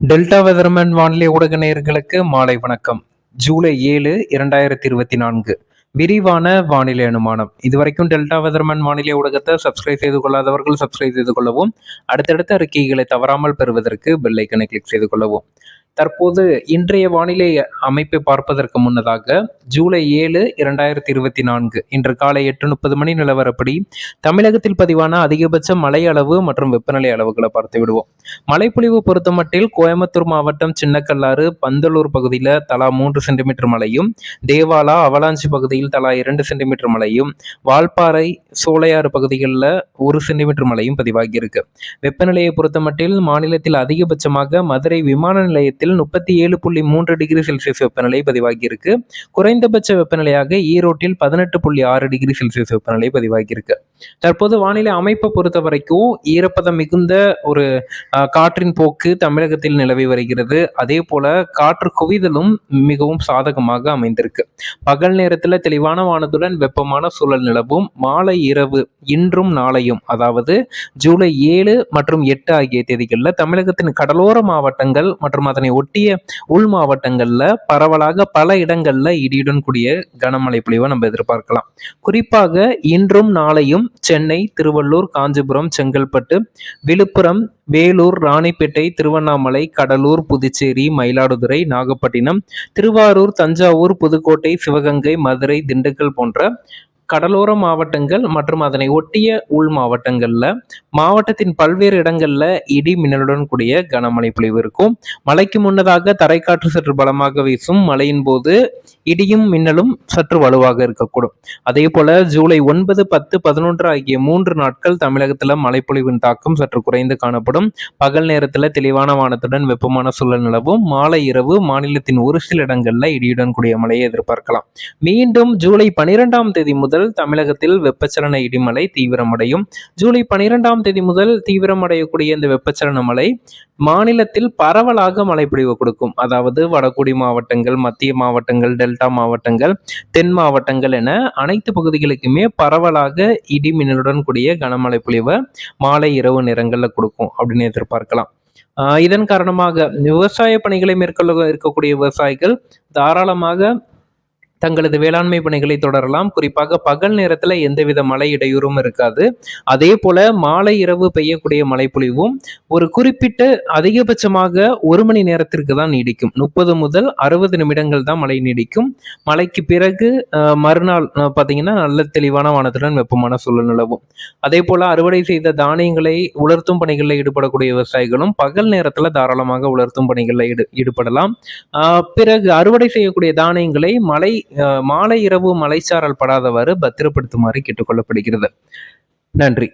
Delta weatherman வானிலை ஊடக நேயர்களுக்கு மாலை வணக்கம். ஜூலை ஏழு இரண்டாயிரத்தி இருபத்தி நான்கு. விரிவான வானிலை அனுமானம். இதுவரைக்கும் டெல்டா வெதர்மேன் வானிலை ஊடகத்தை சப்ஸ்கிரைப் செய்து கொள்ளாதவர்கள் சப்ஸ்கிரைப் செய்து கொள்ளவும் அடுத்தடுத்த அறிக்கைகளை தவறாமல் பெறுவதற்கு பெல்லைக்கனை கிளிக் செய்து கொள்ளவும். தற்போது இன்றைய வானிலை அமைப்பை பார்ப்பதற்கு முன்னதாக ஜூலை ஏழு இரண்டாயிரத்தி இருபத்தி நான்கு இன்று காலை எட்டு முப்பது மணி நிலவரப்படி தமிழகத்தில் பதிவான அதிகபட்ச மழை அளவு மற்றும் வெப்பநிலை அளவுகளை பார்த்து விடுவோம். மழைப்பொழிவு பொறுத்தமட்டில் கோயம்புத்தூர் மாவட்டம் சின்னக்கல்லாறு பந்தலூர் பகுதியில் தலா மூன்று சென்டிமீட்டர் மழையும் தேவாலா அவலாஞ்சி பகுதியில் தலா இரண்டு சென்டிமீட்டர் மழையும் வால்பாறை சோலையாறு பகுதிகளில் ஒரு சென்டிமீட்டர் மழையும் பதிவாகியிருக்கு வெப்பநிலையை பொறுத்தமட்டில் மாநிலத்தில் அதிகபட்சமாக மதுரை விமான நிலையத்தில் மாவட்டத்தில் முப்பத்தி ஏழு புள்ளி மூன்று டிகிரி செல்சியஸ் வெப்பநிலை பதிவாகியிருக்கு. குறைந்தபட்ச வெப்பநிலையாக ஈரோட்டில் பதினெட்டு புள்ளி ஆறு டிகிரி செல்சியஸ் வெப்பநிலை பதிவாகியிருக்கு. தற்போது வானிலை அமைப்பை பொறுத்த வரைக்கும் ஈரப்பதம் மிகுந்த ஒரு காற்றின் போக்கு தமிழகத்தில் நிலவி வருகிறது. அதே போல காற்று குவிதலும் மிகவும் சாதகமாக அமைந்திருக்கு. பகல் நேரத்தில் தெளிவான வானத்துடன் வெப்பமான சூழல் நிலவும். மாலை இரவு இன்றும் நாளையும் அதாவது ஜூலை ஏழு மற்றும் எட்டு ஆகிய தேதிகளில் தமிழகத்தின் கடலோர மாவட்டங்கள் மற்றும் அதனை அதனை ஒட்டிய உள் மாவட்டங்களில் பரவலாக பல இடங்களில் இடியுடன் கூடிய கனமழை பொழிவை நம்ம எதிர்பார்க்கலாம். குறிப்பாக இன்றும் நாளையும் சென்னை திருவள்ளூர் காஞ்சிபுரம் செங்கல்பட்டு விழுப்புரம் வேலூர் ராணிப்பேட்டை திருவண்ணாமலை கடலூர் புதுச்சேரி மயிலாடுதுறை நாகப்பட்டினம் திருவாரூர் தஞ்சாவூர் புதுக்கோட்டை சிவகங்கை மதுரை திண்டுக்கல் போன்ற கடலோர மாவட்டங்கள் மற்றும் அதனை ஒட்டிய உள் மாவட்டங்களில் மாவட்டத்தின் பல்வேறு இடங்களில் இடி மின்னலுடன் கூடிய கனமழை பொழிவு இருக்கும். மழைக்கு முன்னதாக தரைக்காற்று சற்று பலமாக வீசும். மழையின் போது இடியும் மின்னலும் சற்று வலுவாக இருக்கக்கூடும். அதே போல ஜூலை ஒன்பது பத்து பதினொன்று ஆகிய மூன்று நாட்கள் தமிழகத்தில் மழைப்பொழிவின் தாக்கம் சற்று குறைந்து காணப்படும். பகல் நேரத்தில் தெளிவான வானத்துடன் வெப்பமான சூழல் நிலவும். மாலை இரவு மாநிலத்தின் ஒரு சில இடங்களில் இடியுடன் கூடிய மழையை எதிர்பார்க்கலாம். மீண்டும் ஜூலை பனிரெண்டாம் தேதி முதல் தமிழகத்தில் வெப்பச்சலன இடிமலை தீவிரமடையும். ஜூலை பனிரெண்டாம் தேதி முதல் தீவிரமடையக்கூடிய இந்த வெப்பச்சலன மலை மாநிலத்தில் பரவலாக மழைப்பொழிவு கொடுக்கும். அதாவது வடகுடி மாவட்டங்கள் மத்திய மாவட்டங்கள் டெல்டா மாவட்டங்கள் தென் மாவட்டங்கள் என அனைத்து பகுதிகளுக்குமே பரவலாக இடி மின்னலுடன் கூடிய கனமழை பொழிவை மாலை இரவு நேரங்களில் கொடுக்கும் அப்படின்னு எதிர்பார்க்கலாம். இதன் காரணமாக விவசாய பணிகளை மேற்கொள்ள இருக்கக்கூடிய விவசாயிகள் தாராளமாக தங்களது வேளாண்மை பணிகளை தொடரலாம். குறிப்பாக பகல் நேரத்தில் எந்தவித மழை இடையூறும் இருக்காது. அதே போல மாலை இரவு பெய்யக்கூடிய மழைப்பொழிவும் ஒரு குறிப்பிட்ட அதிகபட்சமாக ஒரு மணி நேரத்திற்கு தான் நீடிக்கும். முப்பது முதல் அறுபது நிமிடங்கள் தான் மழை நீடிக்கும். மழைக்கு பிறகு மறுநாள் பார்த்தீங்கன்னா நல்ல தெளிவான வானத்துடன் வெப்பமான சூழல் நிலவும். அதே போல அறுவடை செய்த தானியங்களை உலர்த்தும் பணிகளில் ஈடுபடக்கூடிய விவசாயிகளும் பகல் நேரத்தில் தாராளமாக உலர்த்தும் பணிகளில் ஈடு ஈடுபடலாம். பிறகு அறுவடை செய்யக்கூடிய தானியங்களை மழை மாலை இரவு மலைச்சாரல் படாதவாறு பத்திரப்படுத்துமாறு கேட்டுக்கொள்ளப்படுகிறது. நன்றி.